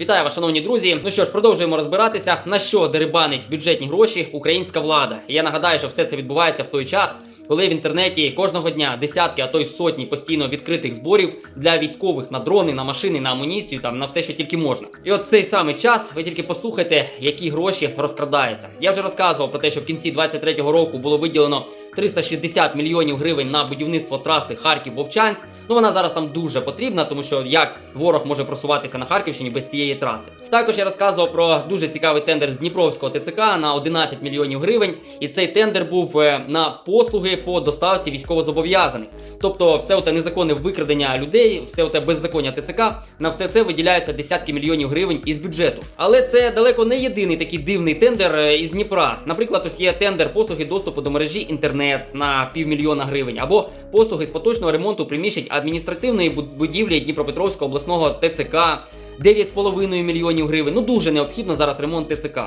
Вітаю вас, шановні друзі. Ну що ж, продовжуємо розбиратися, на що дерибанить бюджетні гроші українська влада. Я нагадаю, що все це відбувається в той час, коли в інтернеті кожного дня десятки, а то й сотні постійно відкритих зборів для військових на дрони, на машини, на амуніцію, там на все, що тільки можна. І от цей самий час ви тільки послухайте, які гроші розкрадаються. Я вже розказував про те, що в кінці 23-го року було виділено 360 мільйонів гривень на будівництво траси Харків-Вовчанськ. Ну вона зараз там дуже потрібна, тому що як ворог може просуватися на Харківщині без цієї траси. Також я розказував про дуже цікавий тендер з Дніпровського ТЦК на 11 мільйонів гривень. І цей тендер був е, на послуги по доставці військовозобов'язаних. Тобто, все оте незаконне викрадення людей, все оте беззаконня ТЦК, на все це виділяються десятки мільйонів гривень із бюджету. Але це далеко не єдиний такий дивний тендер е, із Дніпра. Наприклад, ось є тендер послуги доступу до мережі інтернет на півмільйона гривень, або послуги з поточного ремонту приміщень адміністративної буд- будівлі Дніпропетровського обласного ТЦК 9,5 мільйонів гривень. Ну дуже необхідно зараз ремонт ТЦК.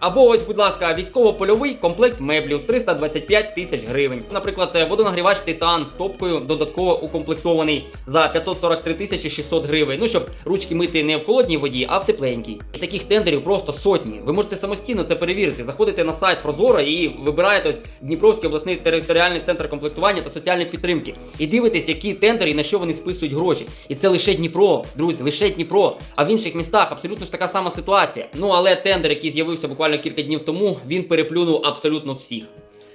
Або ось, будь ласка, військово-польовий комплект меблів 325 тисяч гривень. Наприклад, е, водонагрівач титан з топкою додатково укомплектований за 543 тисячі 600 гривень. Ну щоб ручки мити не в холодній воді, а в тепленькій. І таких тендерів просто сотні. Ви можете самостійно це перевірити. Заходите на сайт Прозоро і вибираєте ось Дніпровський обласний територіальний центр комплектування та соціальної підтримки. І дивитесь, які тендери і на що вони списують гроші. І це лише Дніпро, друзі, лише Дніпро. А в інших містах абсолютно ж така сама ситуація. Ну але тендер, який з'явився буквально кілька днів тому, він переплюнув абсолютно всіх.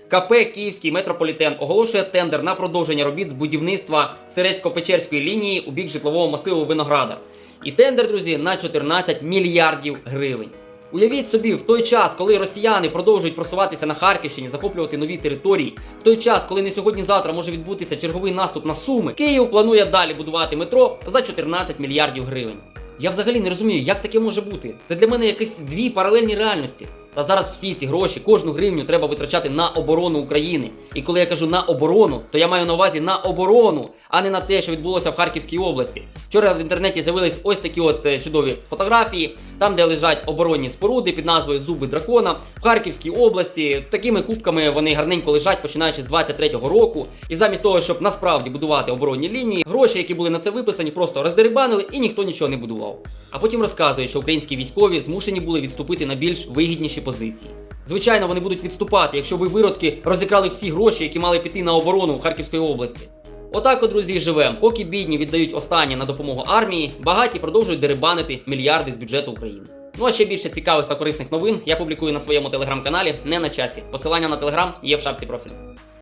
КП Київський метрополітен оголошує тендер на продовження робіт з будівництва Сирецько-Печерської лінії у бік житлового масиву Виноградар. І тендер, друзі, на 14 мільярдів гривень. Уявіть собі, в той час, коли росіяни продовжують просуватися на Харківщині, захоплювати нові території, в той час, коли не сьогодні-завтра може відбутися черговий наступ на Суми, Київ планує далі будувати метро за 14 мільярдів гривень. Я взагалі не розумію, як таке може бути. Це для мене якісь дві паралельні реальності. Та зараз всі ці гроші, кожну гривню треба витрачати на оборону України. І коли я кажу на оборону, то я маю на увазі на оборону, а не на те, що відбулося в Харківській області. Вчора в інтернеті з'явились ось такі от е, чудові фотографії, там, де лежать оборонні споруди під назвою Зуби дракона в Харківській області. Такими кубками вони гарненько лежать, починаючи з 23-го року. І замість того, щоб насправді будувати оборонні лінії, гроші, які були на це виписані, просто роздерибанили і ніхто нічого не будував. А потім розказує, що українські військові змушені були відступити на більш вигідніші позиції. Звичайно, вони будуть відступати, якщо ви виродки розікрали всі гроші, які мали піти на оборону Харківської області. Отак, от, друзі, і живемо. Поки бідні віддають останнє на допомогу армії, багаті продовжують дерибанити мільярди з бюджету України. Ну а ще більше цікавих та корисних новин я публікую на своєму телеграм-каналі не на часі. Посилання на телеграм є в шапці профілю.